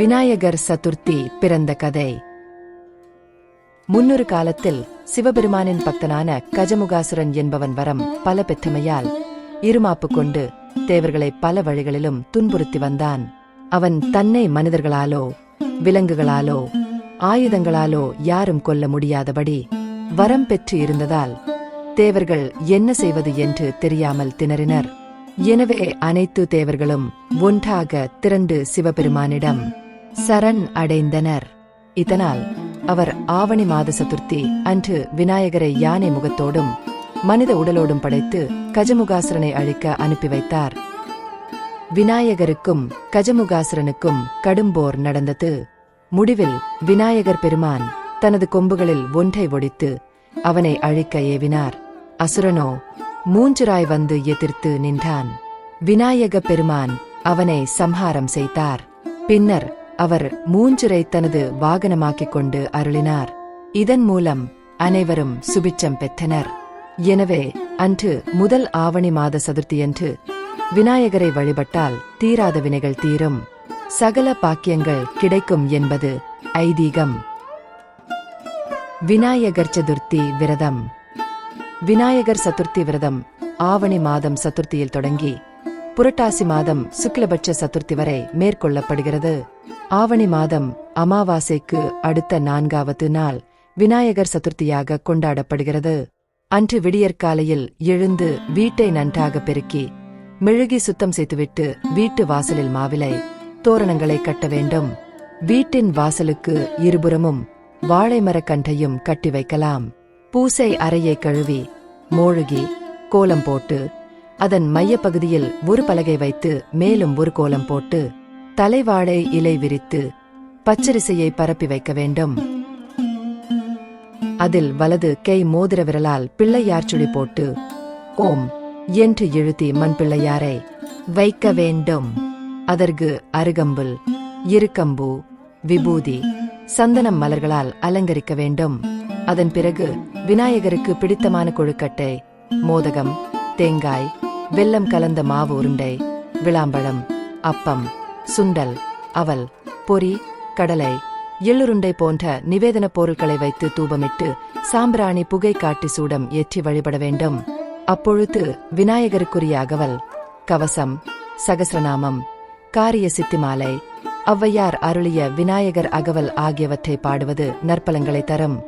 விநாயகர் சதுர்த்தி பிறந்த கதை. முன்னொரு காலத்தில் சிவபெருமானின் பக்தனான கஜமுகாசுரன் என்பவன் வரம் பல பெற்றமையால் இருமாப்பு கொண்டு தேவர்களை பல வழிகளிலும் துன்புறுத்தி வந்தான். அவன் தன்னை மனிதர்களாலோ விலங்குகளாலோ ஆயுதங்களாலோ யாரும் கொல்ல முடியாதபடி வரம் பெற்று இருந்ததால் தேவர்கள் என்ன செய்வது என்று தெரியாமல் திணறினர். எனவே அனைத்து தேவர்களும் ஒன்றாக திரண்டு சிவபெருமானிடம் சரண் அடைந்தனர். இதனால் அவர் ஆவணி மாத சதுர்த்தி அன்று விநாயகரை யானை முகத்தோடும் மனித உடலோடும் படைத்து கஜமுகாசுரனை அழிக்க அனுப்பி வைத்தார். விநாயகருக்கும் கஜமுகாசுரனுக்கும் கடும்போர் நடந்தது. முடிவில் விநாயகர் பெருமான் தனது கொம்புகளில் ஒன்றை ஒடித்து அவனை அழிக்க ஏவினார். அசுரனோ மூன்றுராய் வந்து எதிர்த்து நின்றான். விநாயக பெருமான் அவனை சம்ஹாரம் செய்தார். பின்னர் அவர் மூஞ்சுரை தனது வாகனமாக்கிக் கொண்டு அருளினார். இதன் மூலம் அனைவரும் சுபிச்சம் பெற்றனர். எனவே அன்று முதல் ஆவணி மாத சதுர்த்தியன்று விநாயகரை வழிபட்டால் தீராத வினைகள் தீரும். சகல பாக்கியங்கள் கிடைக்கும் என்பது ஐதீகம். விநாயகர் சதுர்த்தி விரதம். விநாயகர் சதுர்த்தி விரதம் ஆவணி மாதம் சதுர்த்தியில் தொடங்கி புரட்டாசி மாதம் சுக்லபட்ச சதுர்த்தி வரை மேற்கொள்ளப்படுகிறது. ஆவணி மாதம் அமாவாசைக்கு அடுத்த நான்காவது நாள் விநாயகர் சதுர்த்தியாக கொண்டாடப்படுகிறது. அன்று விடியற்காலையில் எழுந்து வீட்டை நன்றாக பெருக்கி மெழுகி சுத்தம் செய்துவிட்டு வீட்டு வாசலில் மாவிலை தோரணங்களை கட்ட வேண்டும். வீட்டின் வாசலுக்கு இருபுறமும் வாழை மரக்கன்றையும் கட்டி வைக்கலாம். பூசை அறையை கழுவி மோழுகி கோலம் போட்டு அதன் மையப்பகுதியில் ஒரு பலகை வைத்து மேலும் ஒரு கோலம் போட்டு தலைவாழை இலை விரித்து பச்சரிசையை பரப்பி வைக்க வேண்டும். அதில் வலது கை மோதிர விரலால் பிள்ளையார் சுழி போட்டு ஓம் என்று இழுத்தி மண் பிள்ளையாரை வைக்க வேண்டும். அதற்கு அருகம்புல் இருக்கம்பு விபூதி சந்தனம் மலர்களால் அலங்கரிக்க வேண்டும். அதன் பிறகு விநாயகருக்கு பிடித்தமான கொழுக்கட்டை மோதகம் தேங்காய் வெல்லம் கலந்த மாவு உருண்டை விளாம்பழம் அப்பம் சுண்டல் அவல் பொரி கடலை எள்ளுருண்டை போன்ற நிவேதனப் பொருட்களை வைத்து தூபமிட்டு சாம்பிராணி புகை காட்டி சூடம் ஏற்றி வழிபட வேண்டும். அப்பொழுது விநாயகருக்குரிய அகவல் கவசம் சகசிரநாமம் காரிய சித்திமாலை ஔவையார் அருளிய விநாயகர் அகவல் ஆகியவற்றை பாடுவது நற்பலங்களை தரும்.